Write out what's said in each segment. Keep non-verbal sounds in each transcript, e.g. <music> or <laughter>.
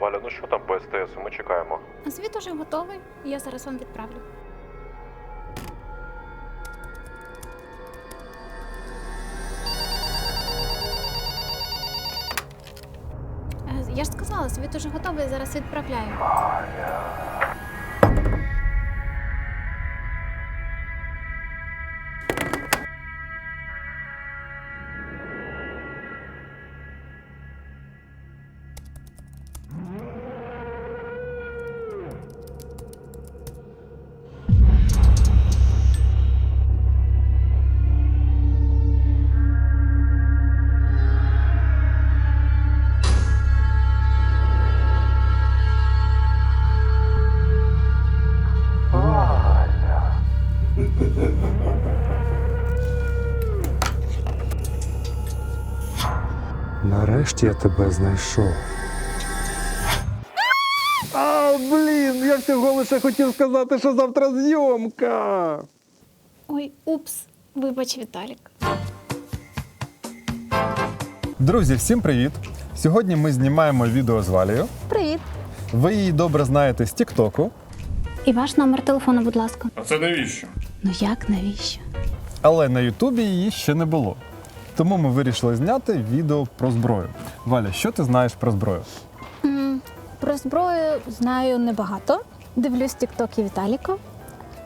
Валя, ну що там по СТС? Ми чекаємо. Звіт уже готовий, я зараз вам відправлю. Е, Я ж сказала, звіт уже готовий, зараз відправляю. Нарешті я тебе знайшов. А, блін, я всього лише хотів сказати, що завтра зйомка. Ой, упс, вибач, Віталік. Друзі, всім привіт! Сьогодні ми знімаємо відео з Валією. Привіт. Ви її добре знаєте з Тіктоку, І ваш номер телефону, будь ласка. А це навіщо? Ну як, навіщо? але на Ютубі її ще не було. Тому ми вирішили зняти відео про зброю. Валя, що ти знаєш про зброю? М, Про зброю знаю небагато. Дивлюсь тіктоки Віталіка.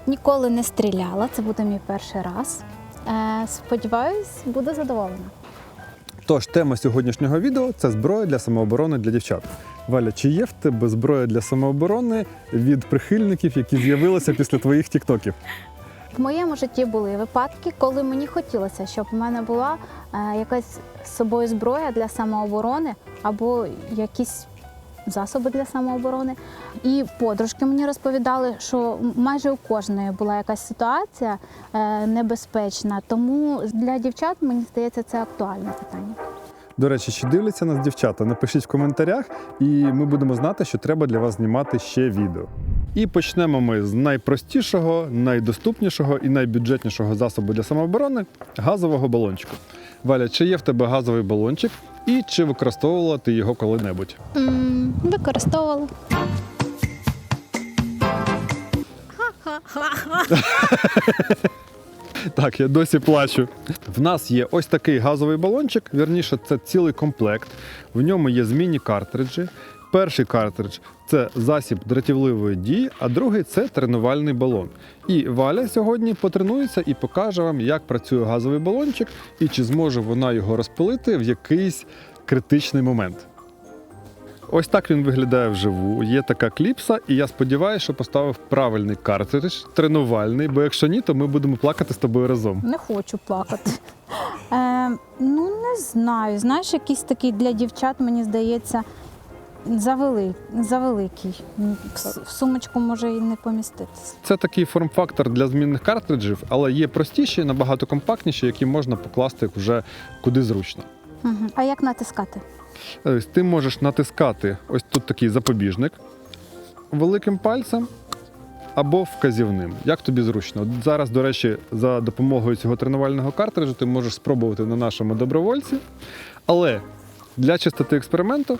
Ніколи не стріляла, це буде мій перший раз. Е, сподіваюсь, буду задоволена. Тож, тема сьогоднішнього відео це зброя для самооборони для дівчат. Валя, чи є в тебе зброя для самооборони від прихильників, які з'явилися після твоїх тіктоків? В моєму житті були випадки, коли мені хотілося, щоб у мене була е, якась з собою зброя для самооборони або якісь засоби для самооборони. І подружки мені розповідали, що майже у кожної була якась ситуація е, небезпечна. Тому для дівчат мені здається це актуальне питання. До речі, чи дивляться нас дівчата? Напишіть в коментарях, і ми будемо знати, що треба для вас знімати ще відео. І почнемо ми з найпростішого, найдоступнішого і найбюджетнішого засобу для самооборони газового балончику. Валя, чи є в тебе газовий балончик і чи використовувала ти його коли-небудь? М, Використовувала. <laughs> Так, я досі плачу. В нас є ось такий газовий балончик, вірніше, це цілий комплект. В ньому є змінні картриджі. Перший картридж це засіб дратівливої дії, а другий це тренувальний балон. І Валя сьогодні потренується і покаже вам, як працює газовий балончик і чи зможе вона його розпилити в якийсь критичний момент. Ось так він виглядає вживу. Є така кліпса, і я сподіваюся, що поставив правильний картридж, тренувальний, бо якщо ні, то ми будемо плакати з тобою разом. Не хочу плакати. Е, ну, не знаю. Знаєш, якийсь такий для дівчат, мені здається, завели, завеликий. В, сумочку може і не поміститися. Це такий форм-фактор для змінних картриджів, але є простіші, набагато компактніші, які можна покласти вже куди зручно. Угу. А як натискати? Ось Ти можеш натискати ось тут такий запобіжник великим пальцем або вказівним. Як тобі зручно? От зараз, до речі, за допомогою цього тренувального картриджу ти можеш спробувати на нашому добровольці. Але для чистоти експерименту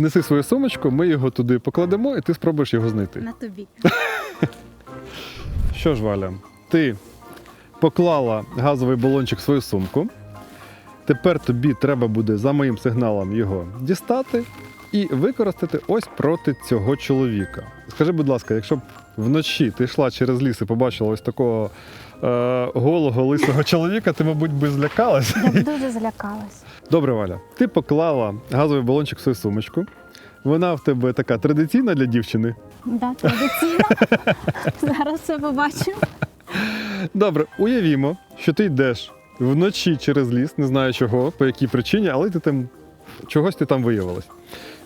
неси свою сумочку, ми його туди покладемо, і ти спробуєш його знайти. На тобі. <laughs> Що ж, Валя, ти поклала газовий балончик в свою сумку. Тепер тобі треба буде за моїм сигналом його дістати і використати ось проти цього чоловіка. Скажи, будь ласка, якщо б вночі ти йшла через ліс і побачила ось такого е, голого лисого чоловіка, ти, мабуть, би злякалась. Я б <laughs> дуже злякалась. Добре, Валя, ти поклала газовий балончик в свою сумочку. Вона в тебе така традиційна для дівчини. Да, традиційно. <laughs> Зараз все побачу. Добре, уявімо, що ти йдеш вночі через ліс, не знаю чого, по якій причині, але ти там чогось ти там виявилась.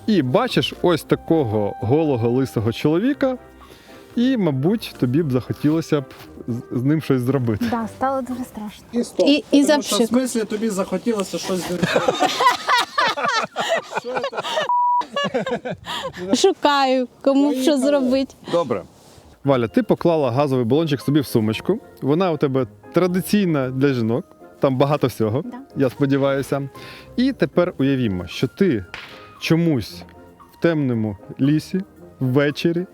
І бачиш ось такого голого лисого чоловіка, і, мабуть, тобі б захотілося б з- ним щось зробити. Да, стало дуже страшно. І стоп. І- і Тому що запшик. в смислі тобі захотілося щось зробити. <laughs> Що це? Шукаю, кому б що зробити. Добре. Валя, ти поклала газовий балончик собі в сумочку. Вона у тебе традиційна для жінок, там багато всього, Да. я сподіваюся. І тепер уявімо, що ти чомусь в темному лісі ввечері,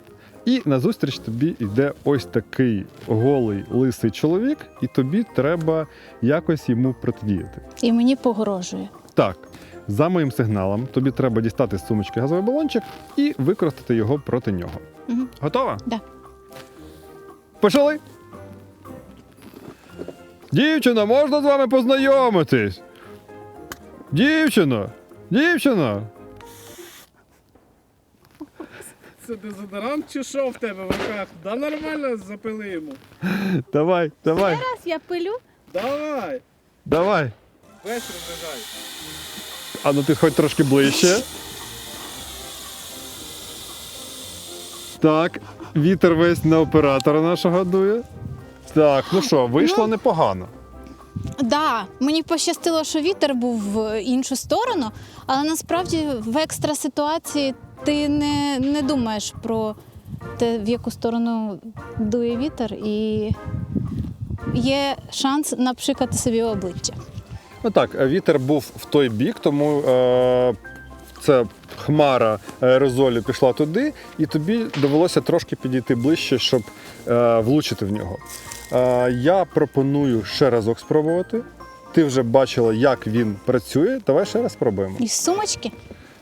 і назустріч тобі йде ось такий голий лисий чоловік, і тобі треба якось йому протидіяти. І мені погрожує. Так, за моїм сигналом, тобі треба дістати з сумочки газовий балончик і використати його проти нього. Мгм. Готова? Да. Почали. Дівчино, можна з вами познайомитись? Дівчино! Дівчино! Це дезодорант чи що в тебе в руках? Да нормально запили йому. Давай, давай, Зараз я пилю. Давай! давай. Весь розбігай. А ну ти хоч трошки ближче. Так, вітер весь на оператора нашого дує. Так, ну що, вийшло непогано. Да, мені пощастило, що вітер був в іншу сторону, але насправді в екстра ситуації ти не, не думаєш про те, в яку сторону дує вітер, і є шанс напшикати собі обличчя. Ну так, е, вітер був в той бік, тому е, це хмара аерозолю пішла туди, і тобі довелося трошки підійти ближче, щоб е, влучити в нього. Е, я пропоную ще разок спробувати. Ти вже бачила, як він працює. Давай ще раз спробуємо. Із сумочки.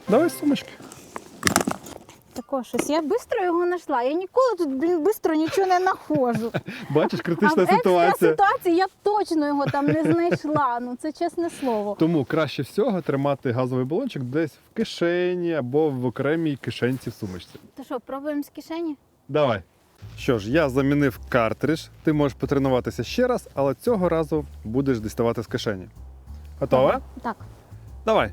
Давай з сумочки. Такого щось. Я швидко його знайшла. Я ніколи тут, блін, швидко нічого не знаходжу. <laughs> Бачиш, А критична в екстра ситуація. ситуації я точно його там не знайшла. Ну це чесне слово. Тому краще всього тримати газовий балончик десь в кишені або в окремій кишенці в сумочці. То що, пробуємо з кишені? Давай. Що ж, я замінив картридж. Ти можеш потренуватися ще раз, але цього разу будеш діставати з кишені. Готова? Так. Давай.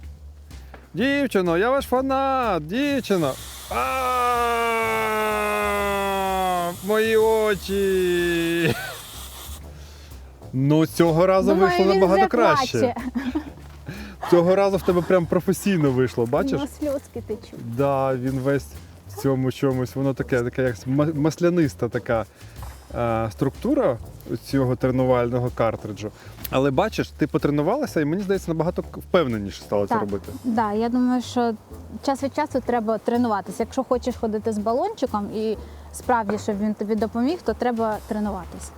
Дівчино, я ваш фанат! Дівчино! А, Мої очі! Ну, цього разу Думаю, вийшло він набагато краще. Цього разу в тебе прям професійно вийшло, бачиш? Ну, сльозки течуть. Да, він весь в цьому чомусь. Воно таке, таке як ма- масляниста така структура цього тренувального картриджу. Але бачиш, ти потренувалася, і мені здається, набагато впевненіше стало це Так. робити. Да, я думаю, що час від часу треба тренуватися. Якщо хочеш ходити з балончиком і справді, щоб він тобі допоміг, то треба тренуватися.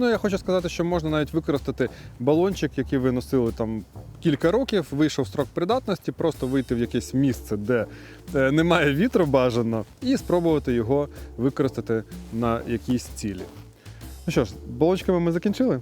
Ну, я хочу сказати, що можна навіть використати балончик, який ви носили там кілька років, вийшов строк придатності, просто вийти в якесь місце, де е, немає вітру бажано, і спробувати його використати на якійсь цілі. Ну що ж, балончиками ми закінчили.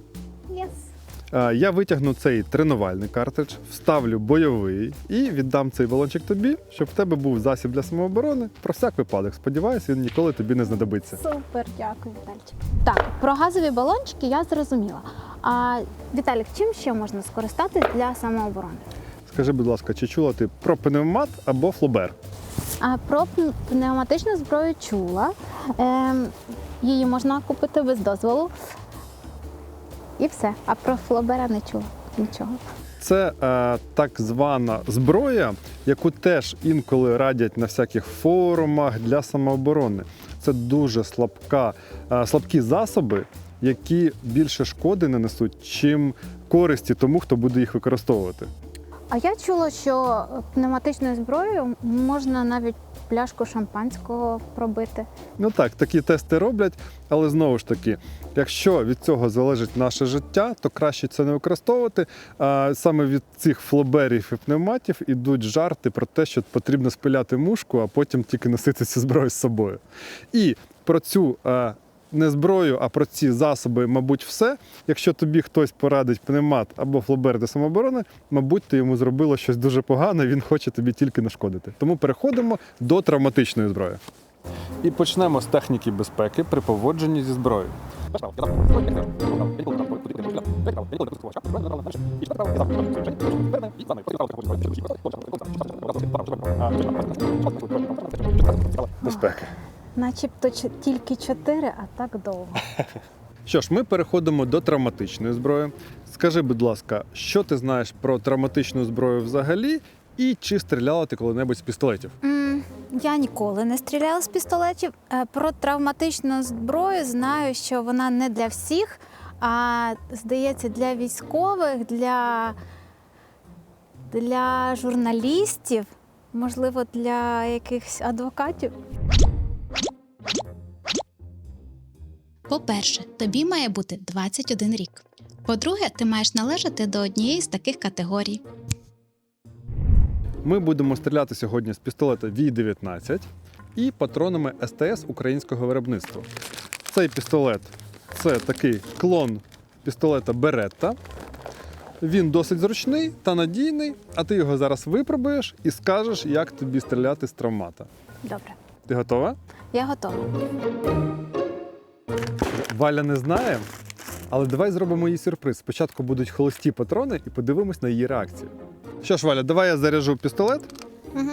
Е, Я витягну цей тренувальний картридж, вставлю бойовий і віддам цей балончик тобі, щоб в тебе був засіб для самооборони. Про всяк випадок. Сподіваюся, він ніколи тобі не знадобиться. Супер, дякую, Вітальчик. Так, про газові балончики я зрозуміла. А Віталік, чим ще можна скористатись для самооборони? Скажи, будь ласка, чи чула ти про пневмат або флобер? А про пневматичну зброю чула. Ем, її можна купити без дозволу. І все. А про флобера не чула нічого. Це е, так звана зброя, яку теж інколи радять на всяких форумах для самооборони. Це дуже слабка, е, слабкі засоби, які більше шкоди не несуть, чим користі тому, хто буде їх використовувати. А я чула, що пневматичною зброєю можна навіть пляшку шампанського пробити. Ну так, такі тести роблять, але знову ж таки, якщо від цього залежить наше життя, то краще це не використовувати. А саме від цих флоберів і пневматів ідуть жарти про те, що потрібно спиляти мушку, а потім тільки носити цю зброю з собою. І про цю е, не зброю, а про ці засоби, мабуть, все. Якщо тобі хтось порадить пневмат або флобер для самооборони, мабуть, ти йому зробило щось дуже погане, він хоче тобі тільки нашкодити. Тому переходимо до травматичної зброї. І почнемо з техніки безпеки при поводженні зі зброєю. Безпеки. Начебто тільки чотири, а так довго. <laughs> Що ж, ми переходимо до травматичної зброї. Скажи, будь ласка, що ти знаєш про травматичну зброю взагалі, і чи стріляла ти коли-небудь з пістолетів? Я ніколи не стріляла з пістолетів. Е, Про травматичну зброю знаю, що вона не для всіх, а здається, для військових, для, для журналістів Можливо, для якихось адвокатів? По-перше, тобі має бути 21 рік. По-друге, ти маєш належати до однієї з таких категорій. Ми будемо стріляти сьогодні з пістолета V19 і патронами СТС українського виробництва. Цей пістолет це такий клон пістолета Беретта. Він досить зручний та надійний, а ти його зараз випробуєш і скажеш, як тобі стріляти з травмата. Добре. Ти готова? Я готова. Валя не знає, але давай зробимо їй сюрприз. Спочатку будуть холості патрони і подивимось на її реакцію. Що ж, Валя, давай я заряжу пістолет, Угу.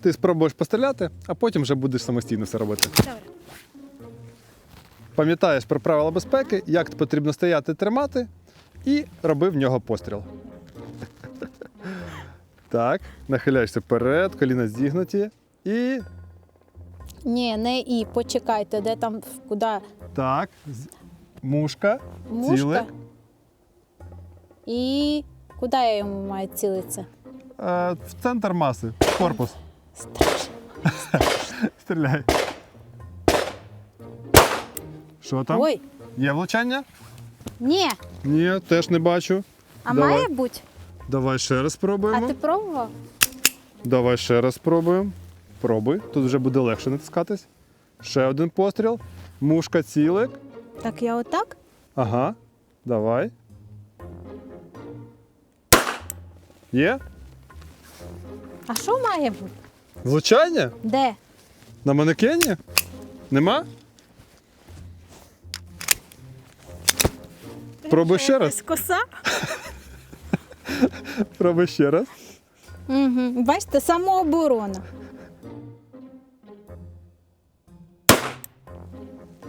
ти спробуєш постріляти, а потім вже будеш самостійно все робити. Добре. Пам'ятаєш про правила безпеки, як потрібно стояти, тримати, і роби в нього постріл. <laughs> Так, нахиляєшся вперед, коліна зігнуті. І Ні, не і. Почекайте, де там, куди? так, з- мушка, Мушка. ціле. І куди я йому маю цілитися? Е, в центр маси, в корпус. Страшно. <laughs> Стріляй. Що там? Ой, Є влучання? ні. Ні, теж не бачу. А Давай. має бути? Давай ще раз А спробуємо. ти пробував? Давай ще раз спробуємо. Пробуй. Тут вже буде легше натискатись. Ще один постріл. Мушка цілик. Так я отак? Ага. Давай. Є? А що має бути? Влучання? Де? На манекені? Нема? <laughs> Пробуй ще раз. Коса? Пробуй ще раз. Угу. Бачите, самооборона.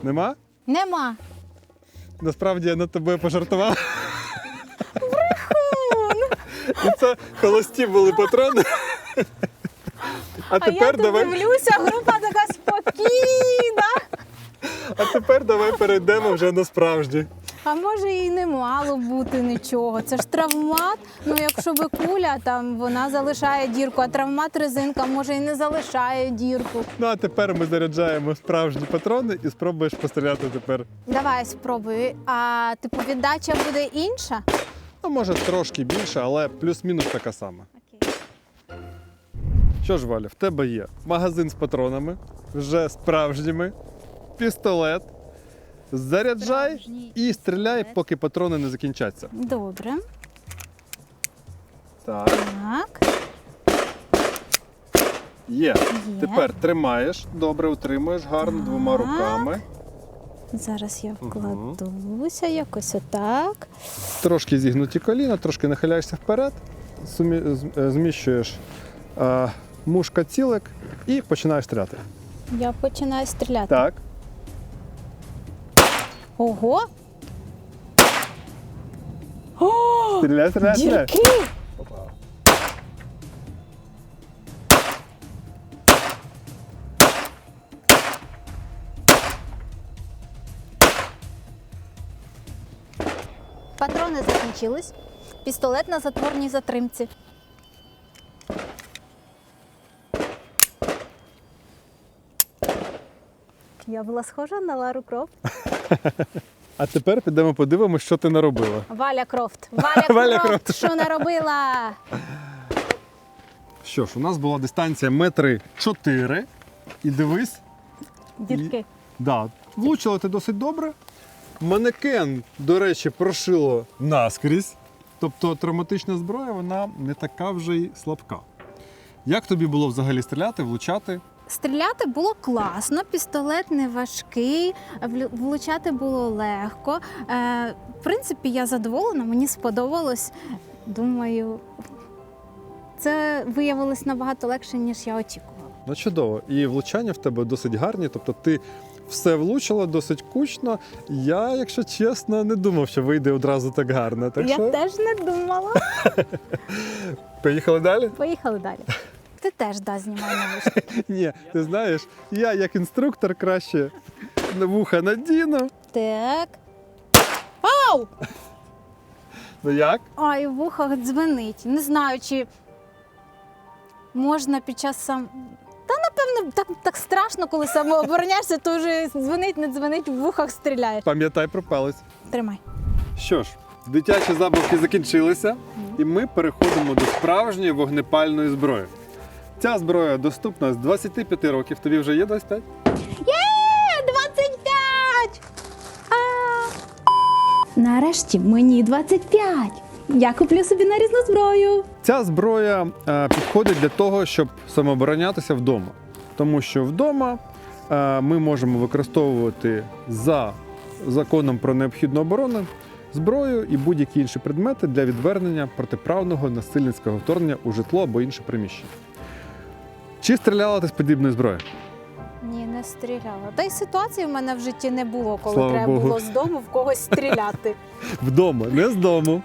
Нема? Нема. Насправді я над тобою пожартував. І це холості були патрони. А А тепер я давай, дивлюся, група така спокійна. А тепер давай перейдемо вже на справжні. А може і не мало бути нічого. Це ж травмат. Ну якщо би куля, там вона залишає дірку, а травмат резинка може і не залишає дірку. Ну а тепер ми заряджаємо справжні патрони і спробуєш постріляти тепер. Давай спробуй. А типу віддача буде інша? Ну, може, трошки більше, але плюс-мінус така сама. Окей. Що ж, Валя, в тебе є магазин з патронами, вже справжніми, пістолет. Заряджай Справжній і стріляй, пістолет. поки патрони не закінчаться. Добре. Так. Так. Є. Є. Тепер тримаєш, добре утримуєш, гарно двома Так. руками. Зараз я вкладуся якось отак. Трошки зігнуті коліна, трошки нахиляєшся вперед, сумі- з- е, зміщуєш е, мушка цілик і починаєш стріляти. Я починаю стріляти. Так. Ого! Стріляй, стріляй, стріляй. Дірки! Патрони закінчились. Пістолет на затворній затримці. Я була схожа на Лару Крофт. А тепер підемо подивимося, що ти наробила. Валя Крофт. Валя, <laughs> Валя Крофт, що наробила? Що ж, у нас була дистанція метри 4. І дивись, Дітки. да, влучила ти досить добре. Манекен, до речі, прошило наскрізь. Тобто травматична зброя вона не така вже й слабка. Як тобі було взагалі стріляти, влучати? Стріляти було класно, пістолет не важкий, влучати було легко. Е, в принципі, я задоволена, мені сподобалось. Думаю, це виявилось набагато легше, ніж я очікувала. Ну чудово. І влучання в тебе досить гарні. Тобто ти все влучила досить кучно. Я, якщо чесно, не думав, що вийде одразу так гарно. Так я що теж не думала. <laughs> поїхали далі? Поїхали далі. Ти теж да, знімай навушники. <laughs> Ні, ти знаєш, я як інструктор краще на вуха надіну. Так. Ау! Ну як? Ай, в вухах дзвенить. Не знаю, чи можна під час сам. Та напевно так, так страшно, коли самообороняєшся, то вже дзвонить, не дзвонить, в вухах стріляє. Пам'ятай про палець. Тримай. Що ж, дитячі забавки закінчилися, і ми переходимо до справжньої вогнепальної зброї. Ця зброя доступна з 25 років. Тобі вже є 25? Є! 25! Нарешті мені 25. Я куплю собі нарізну зброю. Ця зброя е, підходить для того, щоб самооборонятися вдома. Тому що вдома е, ми можемо використовувати за законом про необхідну оборону зброю і будь-які інші предмети для відвернення протиправного насильницького вторгнення у житло або інше приміщення. Чи стріляла ти з подібної зброї? Ні, не стріляла. Та й ситуації в мене в житті не було, коли Слава треба Богу. було з дому в когось стріляти. <laughs> Вдома, не з дому.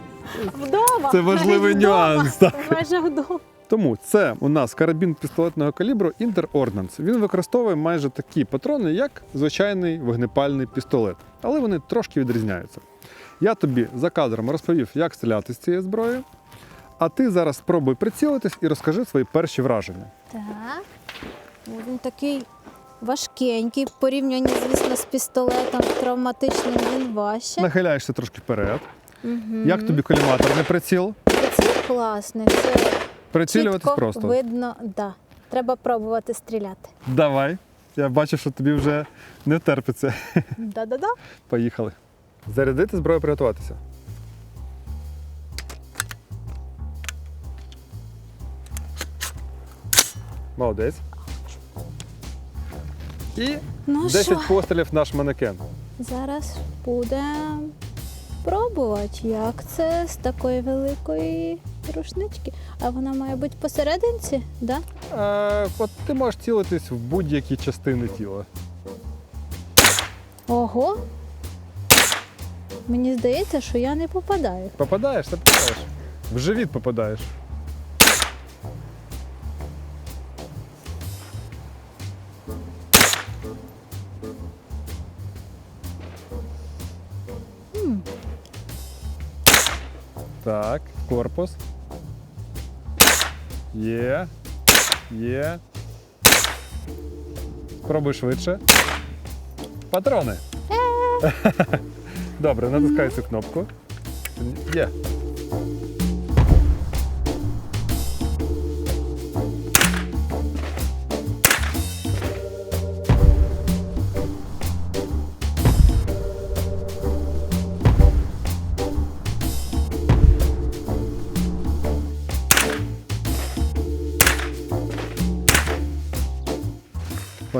Вдома. Це важливий навіть вдома. нюанс, так. Майже вдома. Тому це у нас карабін пістолетного калібру Inter Ordnance. Він використовує майже такі патрони, як звичайний вогнепальний пістолет, але вони трошки відрізняються. Я тобі за кадром розповів, як стріляти з цією зброєю. А ти зараз спробуй прицілитись і розкажи свої перші враження. Так. Він такий важкенький, порівнянні, звісно, з пістолетом травматичним він важче. Нахиляєшся трошки вперед. Мгм. Як тобі коліматорний приціл? Це класний, це Прицілюватись чітко просто. видно, да. Треба пробувати стріляти. Давай. Я бачу, що тобі вже не терпиться. Да-да-да. Поїхали. Зарядити зброю приготуватися. Молодець. І Ну 10 що, пострілів наш манекен. зараз будемо пробувати, як це з такої великої рушнички. А вона має бути посерединці, да? Е, от ти можеш цілитись в будь-які частини тіла. Ого. Мені здається, що я не попадаю. Попадаєш, ти попадаєш. В живіт попадаєш. Є. Є. Спробуй швидше. Патрони. <laughs> Добре, натискай цю кнопку. Є.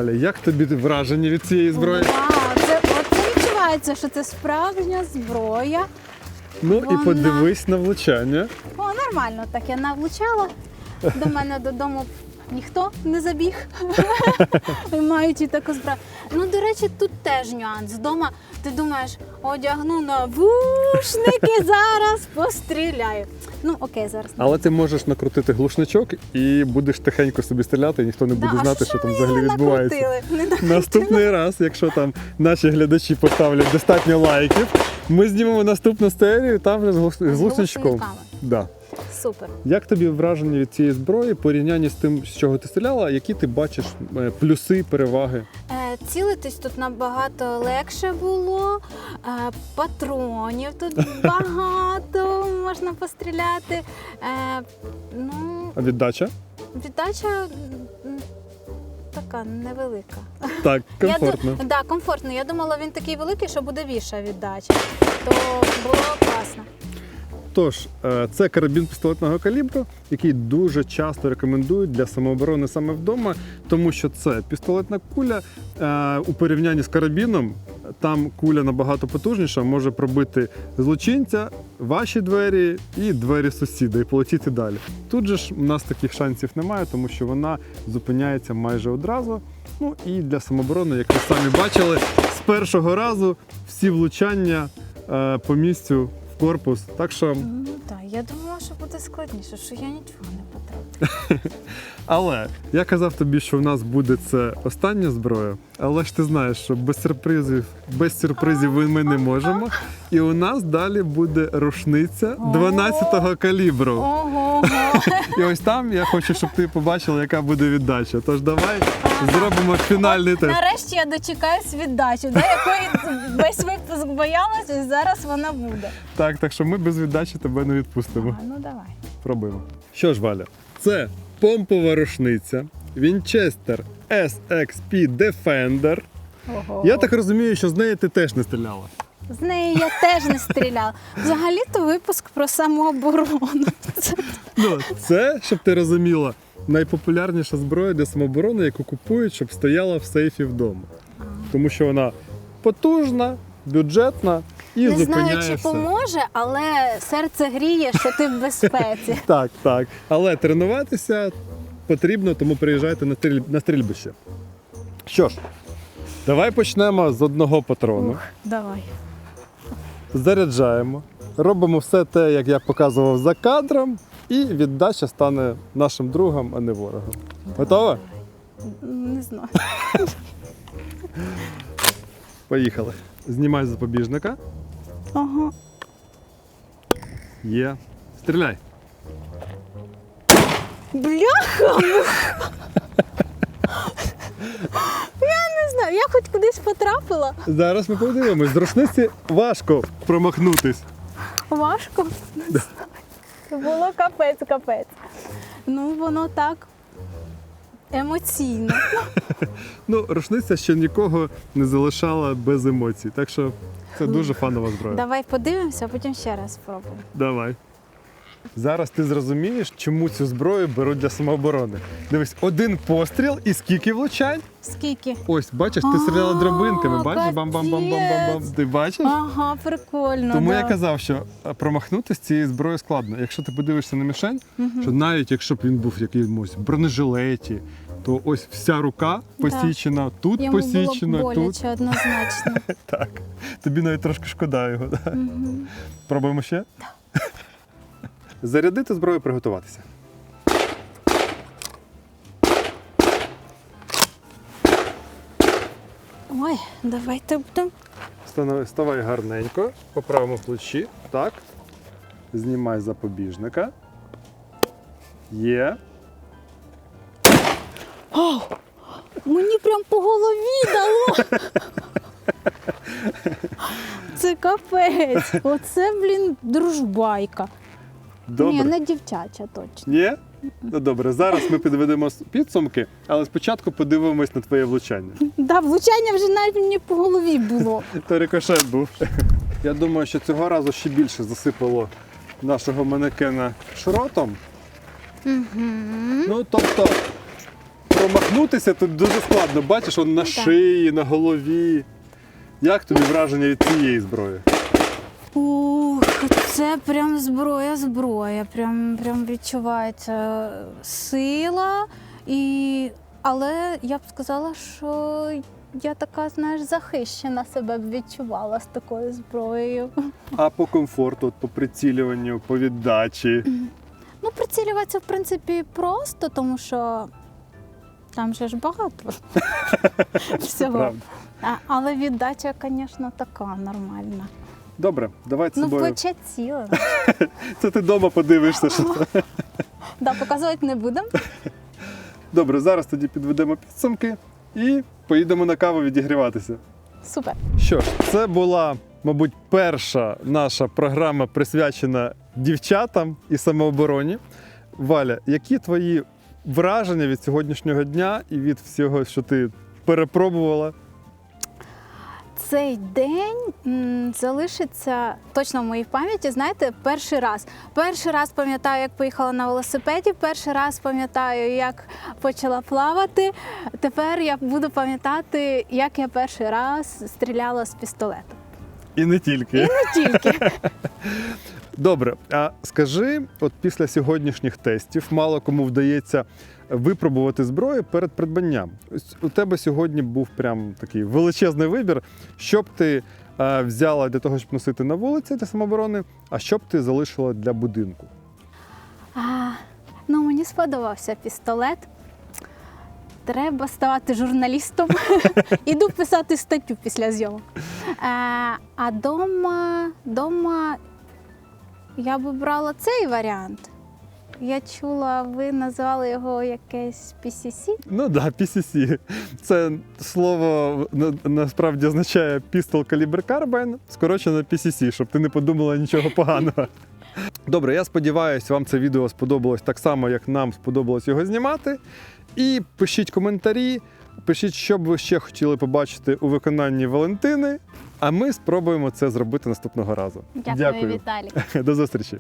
Валя, як тобі враження від цієї зброї? Вау, це, оце відчувається, що це справжня зброя. Ну Вона- і подивись на влучання. О, нормально, так я навлучала. До мене додому ніхто не забіг. <laughs> Маючи таку зброю. Ну, до речі, тут теж нюанс. Вдома ти думаєш, одягну навушники, <laughs> зараз постріляю. Ну, окей, зараз. Але ти можеш накрутити глушничок і будеш тихенько собі стріляти, і ніхто не буде Да, а знати, що що там взагалі відбувається. накрутили? Не накрутили. Наступний раз, якщо там наші глядачі поставлять достатньо лайків, ми знімемо наступну серію там вже з глус- з глушничком. глушниками. Да. Супер. Як тобі враження від цієї зброї, в порівнянні з тим, з чого ти стріляла, які ти бачиш е, плюси, переваги? Е, Цілитись тут набагато легше було. Е, Патронів тут <laughs> багато, можна постріляти. Ну, А віддача? віддача така невелика. Так, <laughs> комфортно. ду- да, комфортно. Я думала, він такий великий, що буде більша віддача. То було класно. Тож, е, це карабін пістолетного калібру, який дуже часто рекомендують для самооборони саме вдома, тому що це пістолетна куля е, у порівнянні з карабіном. Там куля набагато потужніша, може пробити злочинця, ваші двері і двері сусіда, і полетіти далі. Тут же ж у нас таких шансів немає, тому що вона зупиняється майже одразу. Ну і для самооборони, як ви самі бачили, з першого разу всі влучання е, по місцю корпус. Так що Ну так, я думала, що буде складніше, що я нічого не потрапила. <laughs> Але я казав тобі, що в нас буде це остання зброя, але ж ти знаєш, що без сюрпризів, без сюрпризів ми не можемо. І у нас далі буде рушниця 12-го калібру. Ого. <laughs> І ось там я хочу, щоб ти побачила, яка буде віддача. Тож давай зробимо фінальний тест. Нарешті я дочекаюсь віддачі, да, якої весь випуск боялася, і зараз вона буде. Так, так що ми без віддачі тебе не відпустимо. А, ну давай. Пробуємо. Що ж, Валя, це помпова рушниця Winchester SXP Defender. Ого. Я так розумію, що з неї ти теж не стріляла. З неї я теж не стріляла. Взагалі-то випуск про самооборону. Ну, це, щоб ти розуміла, найпопулярніша зброя для самооборони, яку купують, щоб стояла в сейфі вдома. Тому що вона потужна, бюджетна і не зупиняє знаю, чи все. поможе, але серце гріє, що ти в безпеці. <laughs> Так, так. Але тренуватися потрібно, тому приїжджайте на, стріль... на стрільбище. Що ж, давай почнемо з одного патрону. Ух, давай. Заряджаємо, робимо все те, як я показував за кадром, і віддача стане нашим другом, а не ворогом. Готова? Не знаю. Поїхали. Знімай запобіжника. Ага. Є. Стріляй. Бляха! Я не знаю, я хоч кудись потрапила. Зараз ми подивимось. З рушниці важко промахнутись. Важко. Це було капець, капець. Ну, воно так емоційно. <laughs> Ну, рушниця ще нікого не залишала без емоцій. Так що це дуже фанова зброя. Давай подивимося, а потім ще раз спробуємо. Давай. Зараз ти зрозумієш, чому цю зброю беруть для самооборони. Дивись, один постріл і скільки влучань? Скільки? Ось, бачиш, ти стріляла А, драбинками, бачиш? Бам-бам-бам-бам-бам-бам. Ти бачиш? Ага, прикольно. Тому я казав, що промахнутися з цією зброєю складно. Якщо ти подивишся на мішень, що навіть якщо б він був в якомусь бронежилеті, то ось вся рука посічена, тут Йому посічена, було тут. боляче однозначно. <laughs> Так. Тобі навіть трошки шкода його. Пробуємо ще? <laughs> Зарядити зброю, приготуватися. Ой, давайте будемо. Ставай гарненько, по правому плечі. Так. Знімай запобіжника. Є. Мені прям по голові дало. <laughs> Це капець. Оце, блін, дружбайка. Добре. Ні, не дівчача точно. Ні? Ну добре, зараз ми підведемо підсумки, але спочатку подивимось на твоє влучання. Да, влучання вже навіть мені по голові було. <laughs> То рикошет був. Я думаю, що цього разу ще більше засипало нашого манекена шротом. Ну, тобто, промахнутися тут дуже складно. Бачиш, он на Ну, шиї, на голові. Як тобі враження від цієї зброї? Ух, це прям зброя, зброя. Прям, прям відчувається сила. І... Але я б сказала, що я така, знаєш, захищена себе б відчувала з такою зброєю. А по комфорту, по прицілюванню, по віддачі. Ну, прицілюватися, в принципі, просто, тому що там же ж багато <laughs> всього. Правда. Але віддача, звісно, така нормальна. Добре, давай з Ну, собою. плече ціле. <laughs> Це ти вдома подивишся. Що. Да, показувати не будемо. Добре, зараз тоді підведемо підсумки і поїдемо на каву відігріватися. Супер. Що ж, це була, мабуть, перша наша програма присвячена дівчатам і самообороні. Валя, які твої враження від сьогоднішнього дня і від всього, що ти перепробувала? Цей день м, залишиться точно в моїй пам'яті. Знаєте, перший раз. Перший раз пам'ятаю, як поїхала на велосипеді. Перший раз пам'ятаю, як почала плавати. Тепер я буду пам'ятати, як я перший раз стріляла з пістолету. І не тільки. Не тільки. <laughs> Добре, а скажи, от після сьогоднішніх тестів мало кому вдається випробувати зброю перед придбанням. Ось У тебе сьогодні був прям такий величезний вибір, що б ти е, взяла для того, щоб носити на вулиці для самооборони, а що б ти залишила для будинку. А, ну, мені сподобався пістолет. треба ставати журналістом. <laughs> Іду писати статтю після зйомок. Е, а дома, дома я би брала цей варіант. Я чула, ви називали його якесь PCC. Ну да, PCC. Це слово насправді означає Pistol Caliber Carbine, скорочено PCC, щоб ти не подумала нічого поганого. <laughs> Добре, я сподіваюся, вам це відео сподобалось так само, як нам сподобалось його знімати. І пишіть коментарі, пишіть, що б ви ще хотіли побачити у виконанні Валентини. А ми спробуємо це зробити наступного разу. Дякую, Віталій. <laughs> До зустрічі.